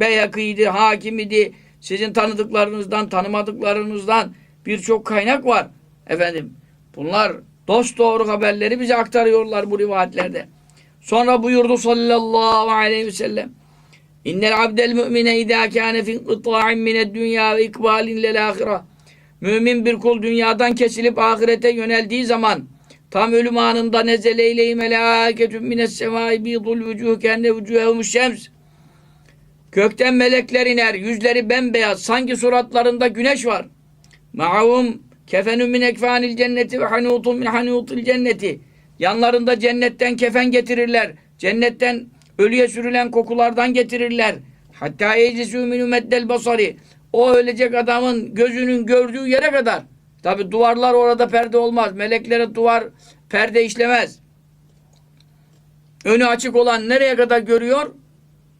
Beyhaki'ydi, Hakim'idi, sizin tanıdıklarınızdan, tanımadıklarınızdan birçok kaynak var. Efendim, bunlar dost doğru haberleri bize aktarıyorlar bu rivayetlerde. Sonra buyurdu sallallahu aleyhi ve sellem. İnnel abdel mümine idâ kâne fin qıtâ'in mined dünya ve ikbalin lel âhira. Mümin bir kul dünyadan kesilip ahirete yöneldiği zaman tam ölüm anında nezele ileyhi melâketun mines semâi bîdul vücûh kenne vücûhehumuş şems. Gökten melekler iner, yüzleri bembeyaz, sanki suratlarında güneş var. Ma'hum kefenun min ekfanil cenneti ve hanutun min hanutil cenneti. Yanlarında cennetten kefen getirirler. Cennetten ölüye sürülen kokulardan getirirler. Hatta eclisü minü meddel basari. O ölecek adamın gözünün gördüğü yere kadar. Tabi duvarlar orada perde olmaz. Meleklere duvar perde işlemez. Önü açık olan nereye kadar görüyor?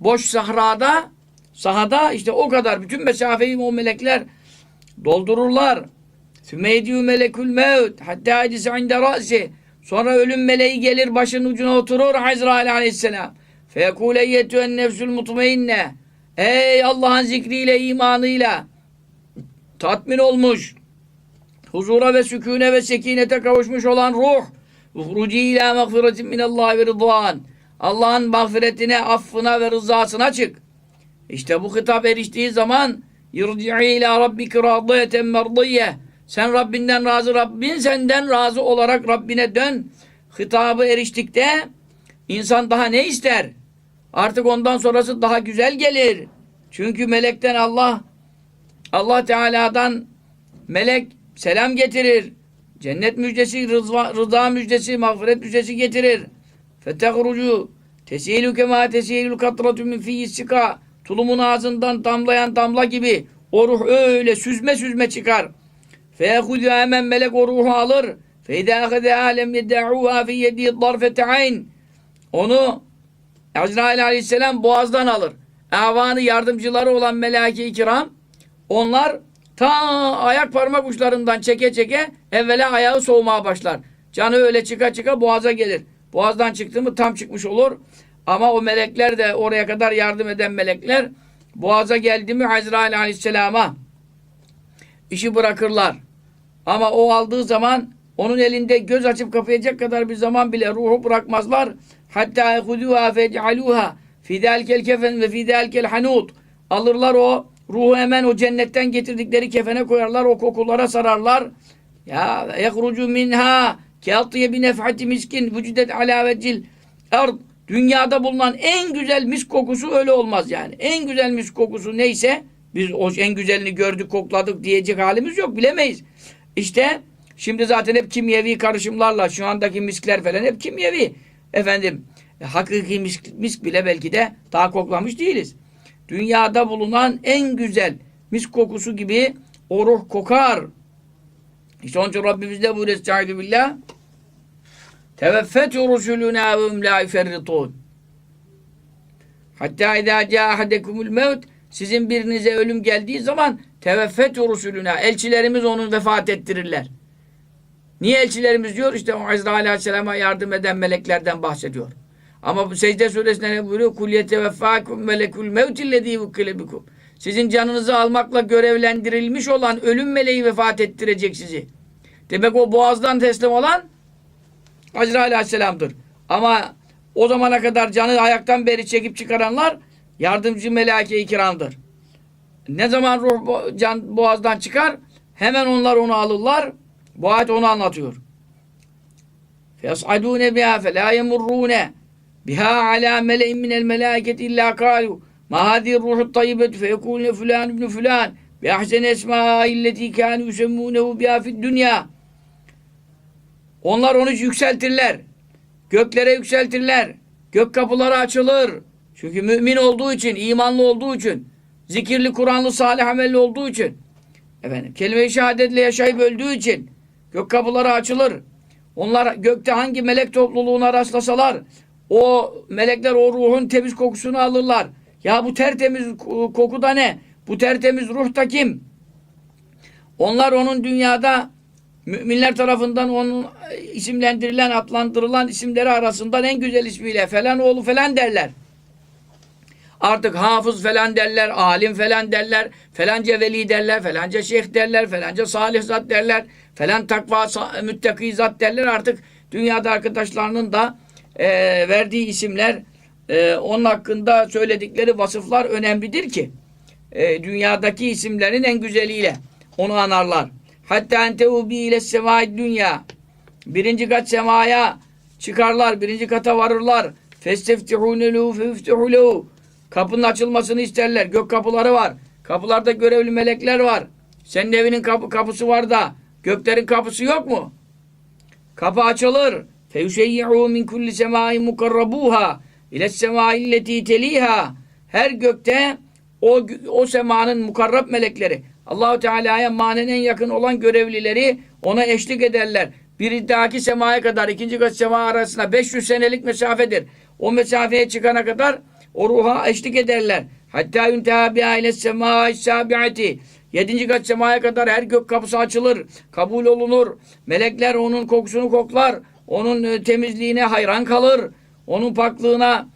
Boş sahrada, sahada işte o kadar. Bütün mesafeyi o melekler doldururlar. Sümeydiyü melekül mevt hatta edise inde ra'si. Sonra ölüm meleği gelir başının ucuna oturur Azrail aleyhisselam. Fekule yettüen nefsül mutmainne. Ey Allah'ın zikriyle, imanıyla tatmin olmuş, huzura ve sükûne ve sekinete kavuşmuş olan ruh, uhruci ila mağfiretin minallahi ve rıdvan. Allah'ın mağfiretine, affına ve rızasına çık. İşte bu hitap eriştiği zaman yirci'i ila rabbiki radiyeten merdiyye. Sen Rabbinden razı, Rabbin senden razı olarak Rabbine dön. Hitabı eriştikte insan daha ne ister? Artık ondan sonrası daha güzel gelir. Çünkü melekten Allah Allah Teala'dan melek selam getirir. Cennet müjdesi, rıza, rıza müjdesi, mağfiret müjdesi getirir. Fetehrucu tesilu kema tesilul katratu min fiyyissika tulumun ağzından damlayan damla gibi o ruh öyle süzme süzme çıkar. Feyehudu hemen melek o ruhu alır. Feyda ahede alem yedda'uha fi yedi darfete ayn. Onu Azrail aleyhisselam boğazdan alır. Avanı yardımcıları olan melaike-i kiram onlar ta ayak parmak uçlarından çeke çeke evvela ayağı soğumaya başlar. Canı öyle çıka çıka boğaza gelir. Boğazdan çıktı mı tam çıkmış olur. Ama o melekler de oraya kadar yardım eden melekler boğaza geldi mi Azrail aleyhisselama işi bırakırlar. Ama o aldığı zaman onun elinde göz açıp kapayacak kadar bir zaman bile ruhu bırakmazlar. Hatta yehuduha fec'aluha fi delkel kefen ve fi delkel hanut. Alırlar o ruhu hemen o cennetten getirdikleri kefene koyarlar. O kokulara sararlar. Ya yehrucu minha kâtiye bi nefhati miskin vücudet ala vecil ard. Dünyada bulunan en güzel mis kokusu öyle olmaz yani. En güzel mis kokusu neyse biz o en güzelini gördük, kokladık diyecek halimiz yok. Bilemeyiz. İşte şimdi zaten hep kimyevi karışımlarla şu andaki miskler falan hep kimyevi. Efendim hakiki misk, misk bile belki de daha koklamış değiliz. Dünyada bulunan en güzel misk kokusu gibi o ruh kokar. İşte onun için Rabbimiz de buyuruyor Estaizu billah. Teveffetü rusuluna ve hum la yuferritun. Hatta idâ câ ahadekumul mevt sizin birinize ölüm geldiği zaman teveffetü rusuluna elçilerimiz onu vefat ettirirler. Niye elçilerimiz diyor? İşte o Azrail Aleyhisselam'a yardım eden meleklerden bahsediyor. Ama bu secde suresinde ne buyuruyor? Kul yeteveffâkum melekul mevtillezî vukkile bikum. Sizin canınızı almakla görevlendirilmiş olan ölüm meleği vefat ettirecek sizi. Demek o boğazdan teslim olan Azrail Aleyhisselam'dır. Ama o zamana kadar canı ayaktan beri çekip çıkaranlar yardımcı melaike-i kiramdır. Ne zaman ruh bo- can boğazdan çıkar hemen onlar onu alırlar. Bu ayet onu anlatıyor. فَيَصْعَدُونَ بِهَا فَلَا يَمُرُّونَ بِهَا عَلَى مَلَئٍ مِنَ الْمَلَائِكَةِ إِلَّا قَالُوا Mahadi ruhu tayyibetü feyekûne filan ibn filan ve ahsen esma illeti kânü yüsemmûnehu biha fid dünya. Onlar onu yükseltirler. Göklere yükseltirler. Gök kapıları açılır. Çünkü mümin olduğu için, imanlı olduğu için, zikirli, Kur'anlı, salih amelli olduğu için, efendim, kelime-i şehadetle yaşayıp öldüğü için gök kapıları açılır. Onlar gökte hangi melek topluluğuna rastlasalar, o melekler o ruhun temiz kokusunu alırlar. Ya bu tertemiz koku da ne? Bu tertemiz ruh kim? Onlar onun dünyada müminler tarafından onun isimlendirilen, adlandırılan isimleri arasından en güzel ismiyle falan oğlu falan derler. Artık hafız falan derler, alim falan derler, falanca veli derler, falanca şeyh derler, falanca salih zat derler, falan takva müttaki zat derler. Artık dünyada arkadaşlarının da e, verdiği isimler, e, onun hakkında söyledikleri vasıflar önemlidir ki e, dünyadaki isimlerin en güzeliyle onu anarlar. Hatta entehu bi ile semai dünya. Birinci kat semaya çıkarlar, birinci kata varırlar. Festeftihûne lehu feftihu lehu. Kapının açılmasını isterler. Gök kapıları var. Kapılarda görevli melekler var. Senin evinin kapı, kapısı var da göklerin kapısı yok mu? Kapı açılır. Feyüşeyyi'û min kulli semâi mukarrabuha ile semâi illeti teliha. Her gökte o, o semanın mukarrab melekleri Allahu Teala'ya manen en yakın olan görevlileri ona eşlik ederler. Bir dahaki semaya kadar ikinci kat sema arasında 500 senelik mesafedir. O mesafeye çıkana kadar o ruha eşlik ederler. Hatta yünteha biha ile semâi sabi'ati. Yedinci kat semaya kadar her gök kapısı açılır. Kabul olunur. Melekler onun kokusunu koklar. Onun e, temizliğine hayran kalır. Onun paklığına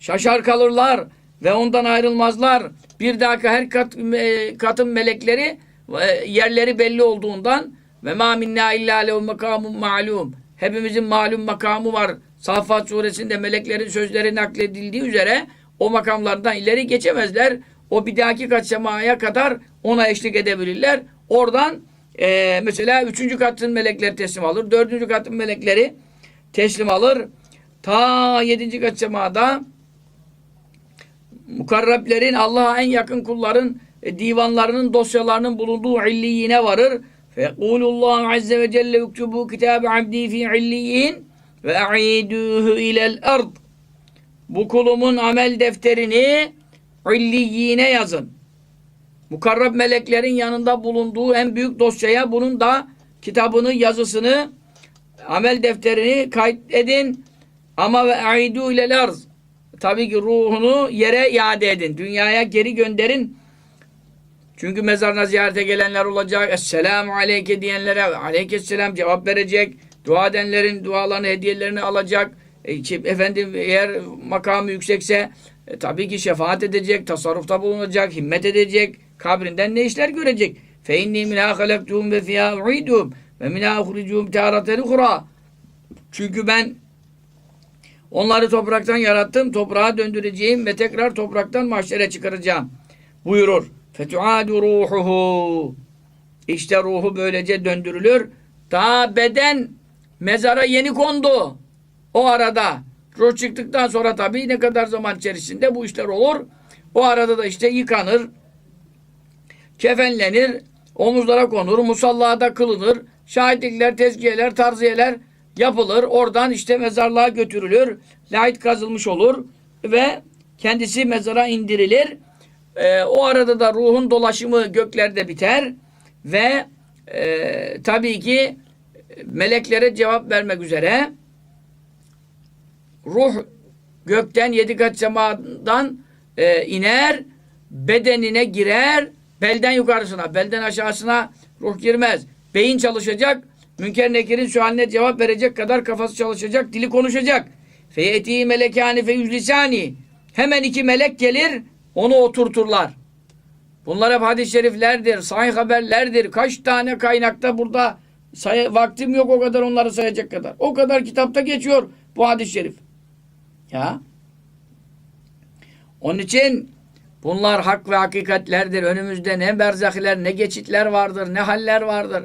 şaşar kalırlar ve ondan ayrılmazlar. Bir dahaki her kat, e, katın melekleri e, yerleri belli olduğundan ve ma minna illa lehu makamun ma'lum. Hepimizin malum makamı var. Saffat suresinde meleklerin sözleri nakledildiği üzere o makamlardan ileri geçemezler. O bir dahaki kat semaya kadar ona eşlik edebilirler. Oradan e, mesela üçüncü katın melekleri teslim alır. Dördüncü katın melekleri teslim alır. Ta yedinci kat semada mukarrablerin Allah'a en yakın kulların e, divanlarının dosyalarının bulunduğu illiyine varır. Fekulullahu azze ve celle yuktubu kitabe abdi fi illiyin ve a'iduhu ilel ard. Bu kulumun amel defterini illiyine yazın. Mukarrab meleklerin yanında bulunduğu en büyük dosyaya bunun da kitabını, yazısını, amel defterini kaydedin. Ama ve aidu ilel arz. Tabii ki ruhunu yere iade edin. Dünyaya geri gönderin. Çünkü mezarına ziyarete gelenler olacak. Esselamu aleyke diyenlere aleykesselam cevap verecek. Dua edenlerin dualarını, hediyelerini alacak. E, efendim eğer makamı yüksekse e, tabii ki şefaat edecek, tasarrufta bulunacak, himmet edecek. Kabrinden ne işler görecek? Fe inni minâ halaktuhum ve fiyâ u'idum ve minâ uhricuhum târaten. Çünkü ben onları topraktan yarattım, toprağa döndüreceğim ve tekrar topraktan mahşere çıkaracağım. Buyurur. Fetuadu ruhuhu. İşte ruhu böylece döndürülür. Daha beden mezara yeni kondu. O arada ruh çıktıktan sonra tabii ne kadar zaman içerisinde bu işler olur. O arada da işte yıkanır, kefenlenir, omuzlara konur, musallada kılınır, şahitlikler, tezkiyeler, tarziyeler yapılır. Oradan işte mezarlığa götürülür. Lahit kazılmış olur ve kendisi mezara indirilir. Ee, o arada da ruhun dolaşımı göklerde biter ve e, tabii ki meleklere cevap vermek üzere ruh gökten yedi kat semadan e, iner, bedenine girer, belden yukarısına, belden aşağısına ruh girmez. Beyin çalışacak, münker nekirin sualine cevap verecek kadar kafası çalışacak, dili konuşacak. Feyeti melekani fe yüzlisani. Hemen iki melek gelir, onu oturturlar. Bunlar hep hadis-i şeriflerdir, sahih haberlerdir. Kaç tane kaynakta burada say vaktim yok o kadar onları sayacak kadar. O kadar kitapta geçiyor bu hadis-i şerif. Ya. Onun için bunlar hak ve hakikatlerdir. Önümüzde ne berzahiler, ne geçitler vardır, ne haller vardır.